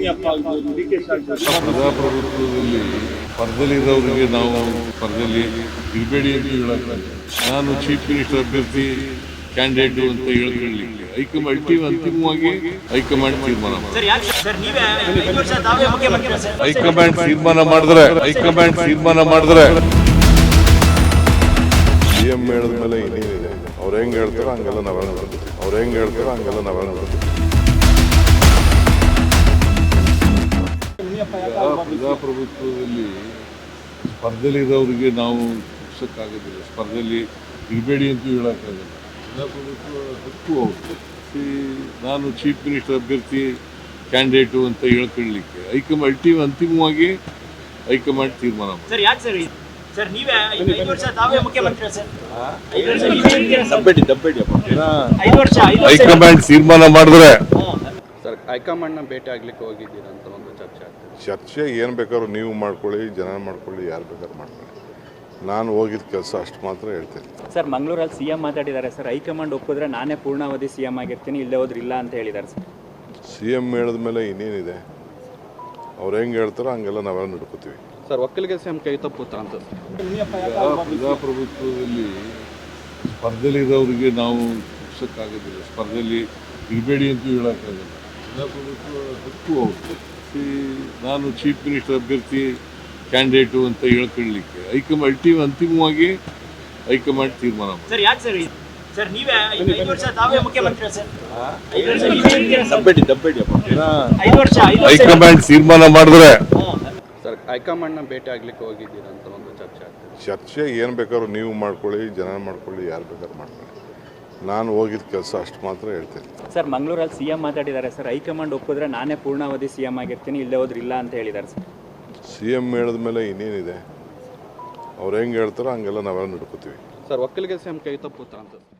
ಮುನಿಯಪ್ಪ ಆಗ್ಬೋದು D K ಪ್ರಜಾಪ್ರಭುತ್ವದಲ್ಲಿ ನಾವು ಸ್ಪರ್ಧೆಯಲ್ಲಿ ಇರಬೇಡಿ ಅಂತ ಹೇಳಕ್ಕಾಗಲ್ಲ. ನಾನು ಚೀಫ್ ಮಿನಿಸ್ಟರ್ ಅಭ್ಯರ್ಥಿ ಕ್ಯಾಂಡಿಡೇಟು ಅಂತ ಹೇಳಿ ಹೈಕಮಾಂಡ್ ಟೀಮ್ ಅಂತಿಮವಾಗಿ ಹೈಕಮಾಂಡ್ ತೀರ್ಮಾನ ನೀವೇ ಹೈಕಮಾಂಡ್ ತೀರ್ಮಾನ ಮಾಡಿದ್ರೆ ಹೈಕಮಾಂಡ್ ತೀರ್ಮಾನ ಮಾಡಿದ್ರೆ ಸಿ ಎಂ ಹೇಳಿದ ಮೇಲೆ ಅವ್ರು ಹೆಂಗೆ ಹೇಳ್ತಾರೋ ಹಂಗೆಲ್ಲ ನಾವೆಲ್ಲ ನೋಡ್ತೀವಿ ಅವ್ರು ಹೆಂಗೆ ಹೇಳ್ತಾರೋ ಹಂಗೆಲ್ಲ ನಾವೆಲ್ಲ ನೋಡ್ತೀವಿ ಪ್ರಜಾಪ್ರಭುತ್ವದಲ್ಲಿ ಸ್ಪರ್ಧೆಲಿರೋರಿಗೆ ನಾವು ಶಿಕ್ಷಕ್ಕಾಗೋದಿಲ್ಲ ಸ್ಪರ್ಧೆಯಲ್ಲಿ ಇರಬೇಡಿ ಅಂತ ಹೇಳೋಕ್ಕಾಗಲ್ಲ ಪ್ರಜಾಪ್ರಭುತ್ವ ಹಕ್ಕು ಅವರು ಈ ನಾನು ಚೀಫ್ ಮಿನಿಸ್ಟರ್ ಅಭ್ಯರ್ಥಿ ಕ್ಯಾಂಡಿಡೇಟು ಅಂತ ಹೇಳ್ಕೊಳ್ಳಿಕ್ಕೆ ಹೈಕಮಾಂಡ್ ಅಲ್ಟಿ ಅಂತಿಮವಾಗಿ ಹೈಕಮಾಂಡ್ ತೀರ್ಮಾನ ವರ್ಷ. ಹೈಕಮಾಂಡ್ ತೀರ್ಮಾನ ಮಾಡಿದ್ರೆ ಸರ್ ಹೈಕಮಾಂಡ್ನ ಭೇಟಿ ಆಗ್ಲಿಕ್ಕೆ ಹೋಗಿದ್ದೀರಾ ಅಂತ ಒಂದು ಚರ್ಚೆ ಏನು ಬೇಕಾದ್ರೂ ನೀವು ಮಾಡ್ಕೊಳ್ಳಿ ಜನ ಮಾಡ್ಕೊಳ್ಳಿ ಯಾರು ಬೇಕಾದ್ರೂ ಮಾಡ್ಕೊಳ್ಳಿ. ನಾನು ಹೋಗಿದ್ದ ಕೆಲಸ ಅಷ್ಟು ಮಾತ್ರ ಹೇಳ್ತೀನಿ. ಸರ್ ಮಂಗಳೂರಲ್ಲಿ ಸಿ ಎಂ ಮಾತಾಡಿದ್ದಾರೆ ಸರ್. ಹೈಕಮಾಂಡ್ ಒಪ್ಪಿದ್ರೆ ನಾನೇ ಪೂರ್ಣಾವಧಿ ಸಿ ಎಂ ಆಗಿರ್ತೀನಿ ಇಲ್ಲೇ ಹೋದ್ರೆ ಇಲ್ಲ ಅಂತ ಹೇಳಿದ್ದಾರೆ ಸರ್. ಸಿ ಎಂ ಹೇಳಿದ ಮೇಲೆ ಇನ್ನೇನಿದೆ? ಅವ್ರು ಹೆಂಗೆ ಹೇಳ್ತಾರೋ ಹಂಗೆಲ್ಲ ನಾವೆಲ್ಲ ನಡ್ಕೋತೀವಿ. ಸರ್ ಒಕ್ಕಲಿಗೆ ಎಂ ಕೈ ತಪ್ಪುತ್ತ ಅಂತ ಸರ್? ಪ್ರಜಾಪ್ರಭುತ್ವದಲ್ಲಿ ಸ್ಪರ್ಧೆಲಿರೋರಿಗೆ ನಾವು ಶಿಕ್ಷಕ್ಕಾಗೋದಿಲ್ಲ ಸ್ಪರ್ಧೆಯಲ್ಲಿ ಇರಬೇಡಿ ಅಂತ ಹೇಳೋಕ್ಕಾಗಲ್ಲ. ಪ್ರಜಾಪ್ರಭುತ್ವ ಹಕ್ಕು ಹೌದು ಈ ನಾನು ಚೀಫ್ ಮಿನಿಸ್ಟರ್ ಅಭ್ಯರ್ಥಿ ಕ್ಯಾಂಡಿಡೇಟು ಅಂತ ಹೇಳ್ಕೊಳ್ಳಿಕ್ಕೆ. ಹೈಕಮಾಂಡ್ ಟೀಮ್ ಅಂತಿಮವಾಗಿ ಹೈಕಮಾಂಡ್ ತೀರ್ಮಾನ. ಸರ್ ಯಾಕೆ ಸರ್ ಸರ್ ನೀವೇ ಐದು ಐದು ವರ್ಷ ತಾವೇ ಮುಖ್ಯಮಂತ್ರಿ ಸರ್? ಐದು ವರ್ಷ ನೀವೇ ಇರ್ತೀರಾ ಸರ್? ದಬ್ಬೆಡಿ ದಬ್ಬೆಡಿ ಅಪ್ಪ. ಐದು ವರ್ಷ ಐದು ವರ್ಷ. ಹೈಕಮಾಂಡ್ ತೀರ್ಮಾನ ಮಾಡಿದ್ರೆ ಸರ್ ಹೈಕಮಾಂಡ್ನ ಭೇಟಿ ಆಗ್ಲಿಕ್ಕೆ ಹೋಗಿದ್ದೀರಾ ಅಂತ ಒಂದು ಚರ್ಚೆ ಆಗ್ತದೆ. ಚರ್ಚೆ ಏನು ಬೇಕಾದ್ರೂ ನೀವು ಮಾಡ್ಕೊಳ್ಳಿ ಜನ ಮಾಡ್ಕೊಳ್ಳಿ ಯಾರು ಬೇಕಾದ್ರೂ ಮಾಡ್ಕೊಳ್ಳಿ. ನಾನು ಹೋಗಿದ್ದ ಕೆಲಸ ಅಷ್ಟು ಮಾತ್ರ ಹೇಳ್ತೀನಿ. ಸರ್ ಮಂಗಳೂರಲ್ಲಿ ಸಿ ಎಂ ಮಾತಾಡಿದ್ದಾರೆ ಸರ್. ಹೈಕಮಾಂಡ್ ಒಪ್ಪಿದ್ರೆ ನಾನೇ ಪೂರ್ಣಾವಧಿ ಸಿ ಎಂ ಆಗಿರ್ತೀನಿ ಇಲ್ಲೇ ಹೋದ್ರೆ ಇಲ್ಲ ಅಂತ ಹೇಳಿದ್ದಾರೆ ಸರ್. ಸಿ ಎಂ ಹೇಳಿದ ಮೇಲೆ ಇನ್ನೇನಿದೆ? ಅವ್ರು ಹೆಂಗೆ ಹೇಳ್ತಾರೋ ಹಂಗೆಲ್ಲ ನಾವೆಲ್ಲ ನಡ್ಕೋತೀವಿ. ಸರ್ ಒಕ್ಕಲಿಗೆ ಎಂ ಕೈ ತಪ್ಪುತ್ತಾ ಅಂತ. ಸರ್